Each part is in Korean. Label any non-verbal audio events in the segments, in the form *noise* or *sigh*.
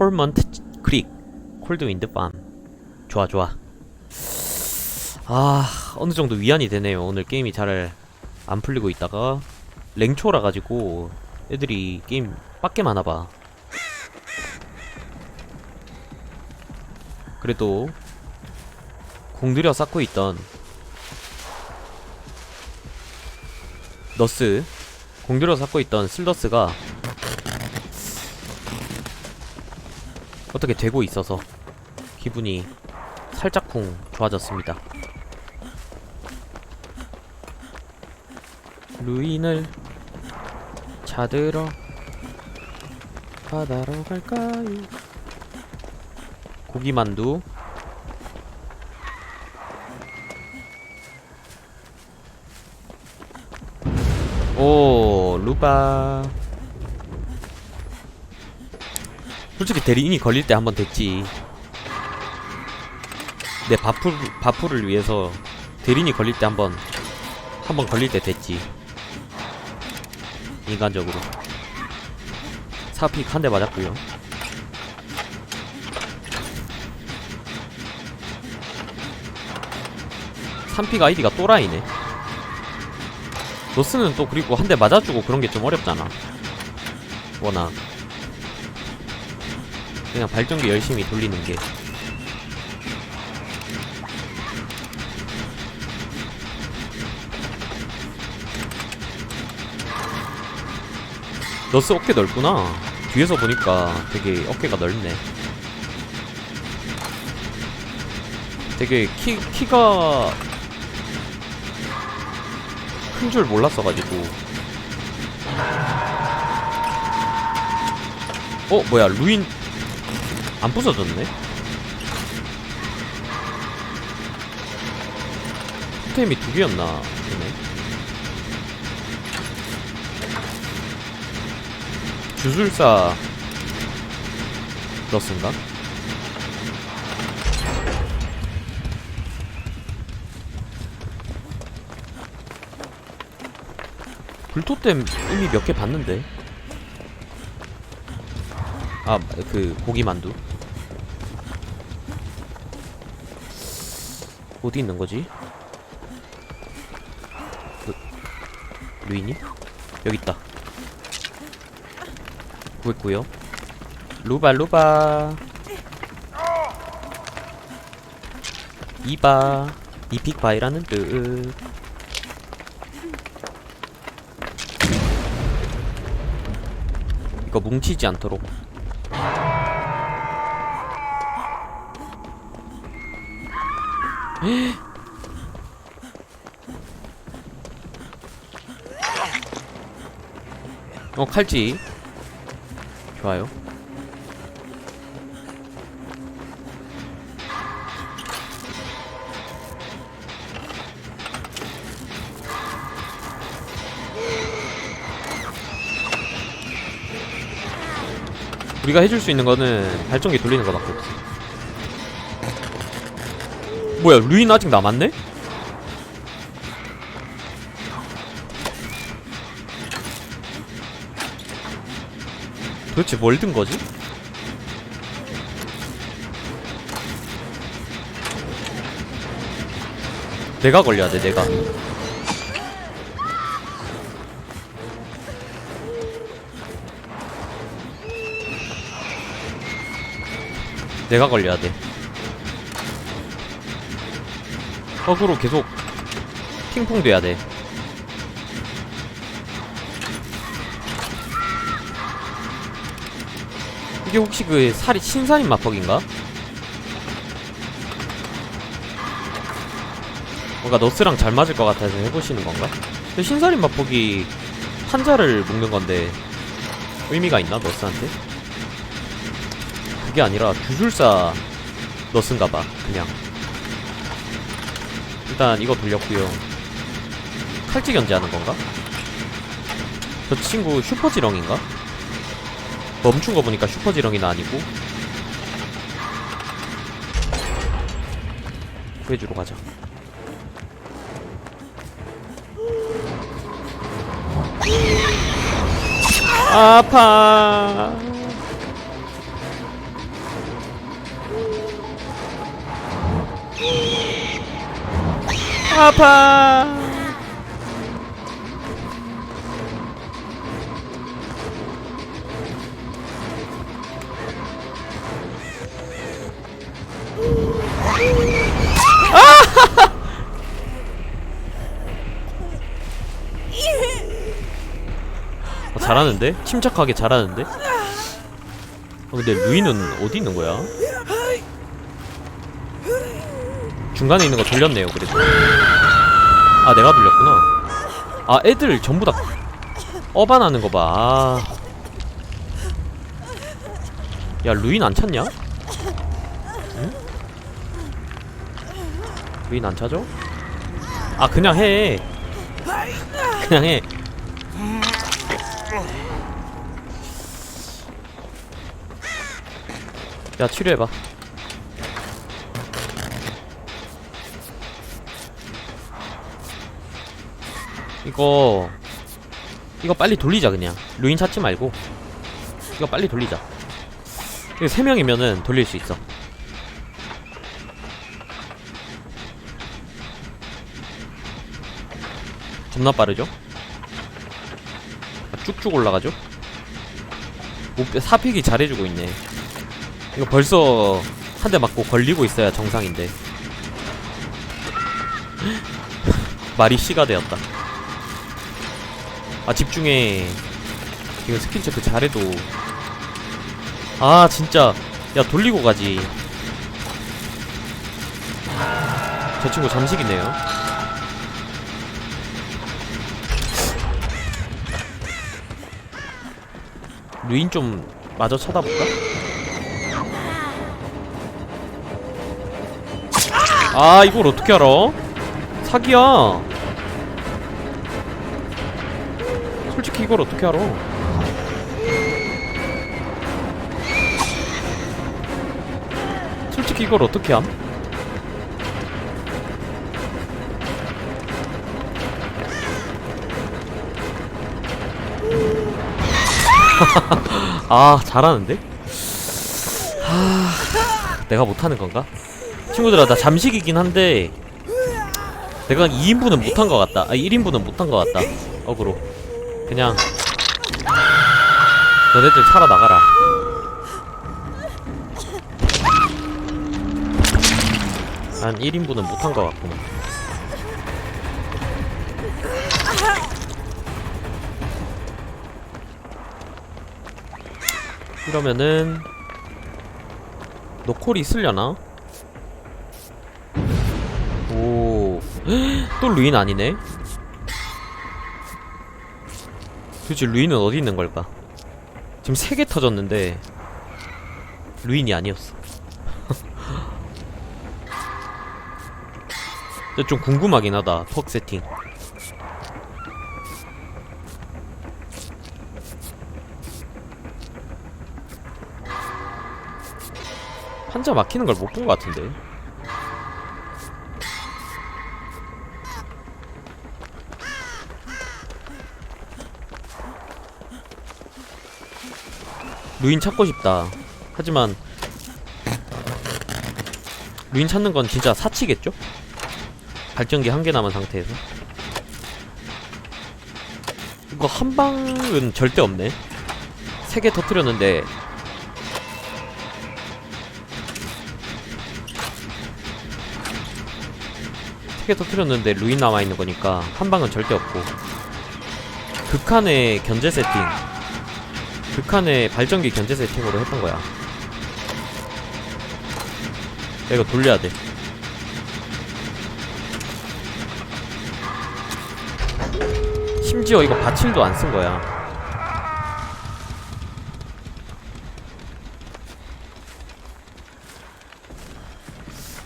톨먼트 크릭 콜드윈드 팜 좋아 좋아. 아 어느 정도 위안이 되네요. 오늘 게임이 잘 안 풀리고 있다가. 랭초라 가지고 애들이 게임 빡게 많아봐. 그래도 공들여 쌓고 있던 너스 공들여 쌓고 있던 슬더스가 어떻게 되고 있어서 기분이 살짝쿵 좋아졌습니다. 루인을 찾으러 바다로 갈까요? 고기만두 오 루바 솔직히 대리인이 걸릴 때 한 번 됐지. 내 바풀, 바풀을 위해서 대리인이 걸릴 때 한 번 한 번 걸릴 때 됐지. 인간적으로. 사픽 한 대 맞았고요. 삼픽 아이디가 또라이네 노스는 또 그리고 한 대 맞아주고 그런 게 좀 어렵잖아. 워낙 그냥 발전기 열심히 돌리는 게. 너스 어깨 넓구나. 뒤에서 보니까 되게 어깨가 넓네. 되게 키, 키가 큰 줄 몰랐어가지고. 어 뭐야 루인 안 부서졌네? 토템이 두 개였나 보네? 주술사 넣었은가? 불토템 이미 몇 개 봤는데? 아 그 고기 만두 어디 있는 거지? 그, 루이니? 여기 있다. 구했고요. 루바 루바. 이바. 이픽바이라는 뜻. 이거 뭉치지 않도록 어 칼찌 좋아요. 우리가 해줄 수 있는 거는 발전기 돌리는 거밖에 없어 뭐야 루인 아직 남았네? 도대체 뭘 든 거지? 내가 걸려야 돼 내가 내가 걸려야 돼 턱으로 계속 핑퐁 돼야 돼 이게 혹시 그 살이 신살인 마퍽인가? 뭔가 너스랑 잘 맞을 것 같아서 해보시는 건가? 근데 신살인 마퍽이 한자를 묶는 건데 의미가 있나 너스한테? 그게 아니라 주술사 너스인가봐 그냥 일단 이거 돌렸고요 칼찌 견제하는 건가? 저 친구 슈퍼지렁인가? 멈춘 거 보니까 슈퍼지렁이는 아니고 구해주러 가자 아파 아파. 어, 잘하는데? 침착하게 잘하는데? 어, 근데 루이는 어디 있는 거야? 중간에 있는 거 돌렸네요, 그래도. 아, 내가 돌렸구나. 아, 애들 전부 다 어반하는 거 봐. 아. 야, 루인 안 찾냐? 응? 루인 안 찾아? 아, 그냥 해. 그냥 해. 야 치료해봐 이거 이거 빨리 돌리자 그냥. 루인 찾지 말고. 이거 빨리 돌리자. 이거 3명이면은 돌릴 수 있어. 겁나 빠르죠? 아, 쭉쭉 올라가죠? 오, 사픽이 잘해주고 있네. 이거 벌써 한 대 맞고 걸리고 있어야 정상인데. *laughs* 말이 씨가 되었다 아 집중해. 이거 스킬 체크 잘해도. 아 진짜. 야 돌리고 가지. 저 친구 잠식이네요. 루인 좀 마저 쳐다볼까? 아 이걸 어떻게 알아? 사기야 솔직히 이걸 어떻게 알아? 솔직히 이걸 어떻게 함? *laughs* 아 잘하는데? 하... 내가 못하는 건가? 친구들아 나 잠식이긴 한데 내가 2인분은 못한 것 같다 아 1인분은 못한 것 같다 어그로 그냥 너네들 살아나가라 난 1인분은 못한 것 같구만 이러면은 노콜이 있으려나? 오, *gasps* 또 루인 아니네? 도대체 루인은 어디 있는 걸까? 지금 세 개 터졌는데 루인이 아니었어. *laughs* 근데 좀 궁금하긴 하다. 퍽 세팅. 한자 막히는 걸 못 본 것 같은데. 루인 찾고 싶다. 하지만 루인 찾는 건 진짜 사치겠죠? 발전기 한 개 남은 상태에서 이거 한 방은 절대 없네. 세 개 터트렸는데 세 개 터트렸는데 루인 남아 있는 거니까 한 방은 절대 없고 극한의 견제 세팅 극한의 발전기 견제 세팅으로 했던 거야. 야, 이거 돌려야 돼. 심지어 이거 바칠도 안 쓴 거야.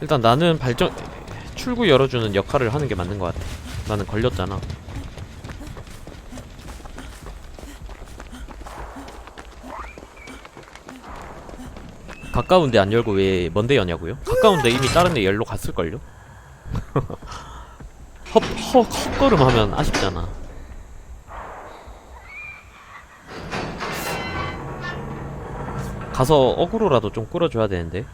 일단 나는 발전 출구 열어주는 역할을 하는 게 맞는 것 같아. 나는 걸렸잖아. 가까운데 안 열고 왜 먼데 여냐고요? 가까운데 이미 다른 데 열로 갔을걸요? *laughs* 헛, 헛, 헛걸음 하면 아쉽잖아 가서 어그로라도 좀 끌어줘야 되는데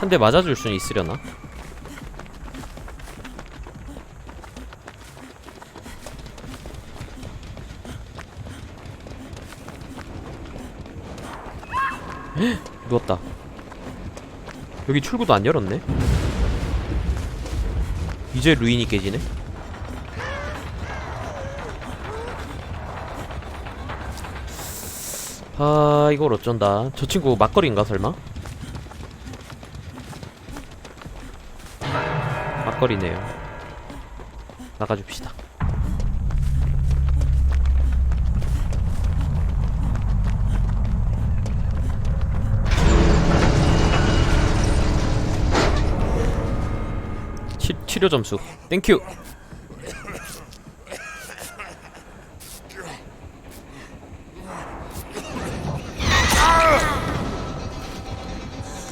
한 대 맞아줄 수 있으려나? 헉, *gasps* 누웠다. 여기 출구도 안 열었네. 이제 루인이 깨지네. 아 이걸 어쩐다. 저 친구 막걸리인가 설마? 막걸리네요. 나가줍시다. 치, 치료 점수. 땡큐.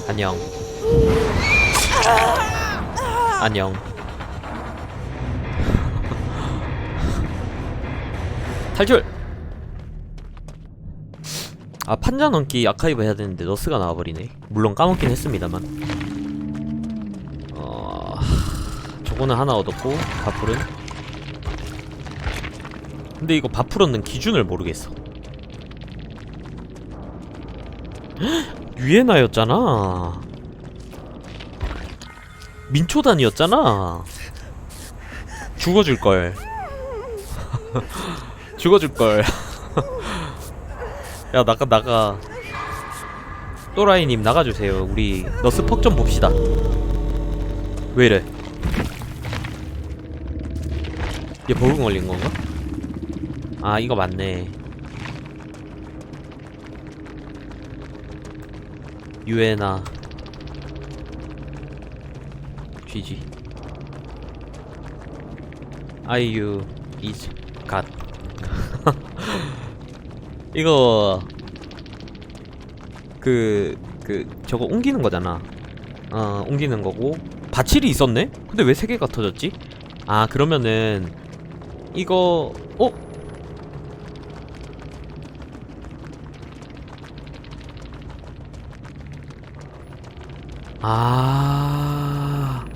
안녕. 안녕. 탈출! 아 판자 넘기 아카이브 해야 되는데 너스가 나와버리네. 물론 까먹긴 했습니다만. 어... 저거는 하나 얻었고 바풀은? 근데 이거 바풀 얻는 기준을 모르겠어. *gasps* 헉, 유에나였잖아. 민초단이었잖아. 죽어줄걸. *laughs* 죽어줄걸. *laughs* 야 나가 나가. 또라이님 나가주세요. 우리 너 스퍽 좀 봅시다. 왜 이래 얘 버그 걸린 건가? 아 이거 맞네 유에나 GG 아이유 is 갓 *laughs* 이거 그, 그, 저거 옮기는 거잖아. 어, 옮기는 거고. 바칠이 있었네? 근데 왜 세 개가 터졌지? 아, 그러면은, 이거, 어? 아.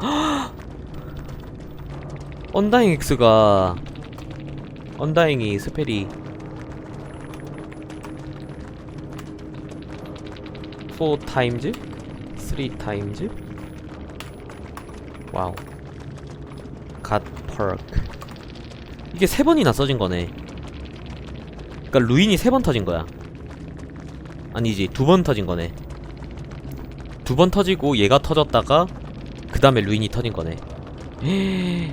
*gasps* 언다잉 X가 언다잉이 스펠이 4 타임즈? 3 타임즈? 와우 갓 퍼크. 이게 세 번이나 써진 거네. 그니까 루인이 세 번 터진 거야. 아니지 두 번 터진 거네. 두 번 터지고 얘가 터졌다가 그 다음에 루인이 터진 거네. *gasps*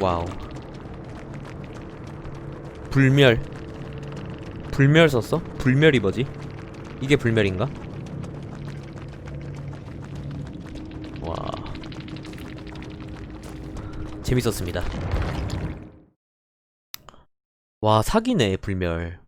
와우. 불멸. 불멸 썼어? 불멸이 뭐지? 이게 불멸인가? 재밌었습니다. 와 사기네 불멸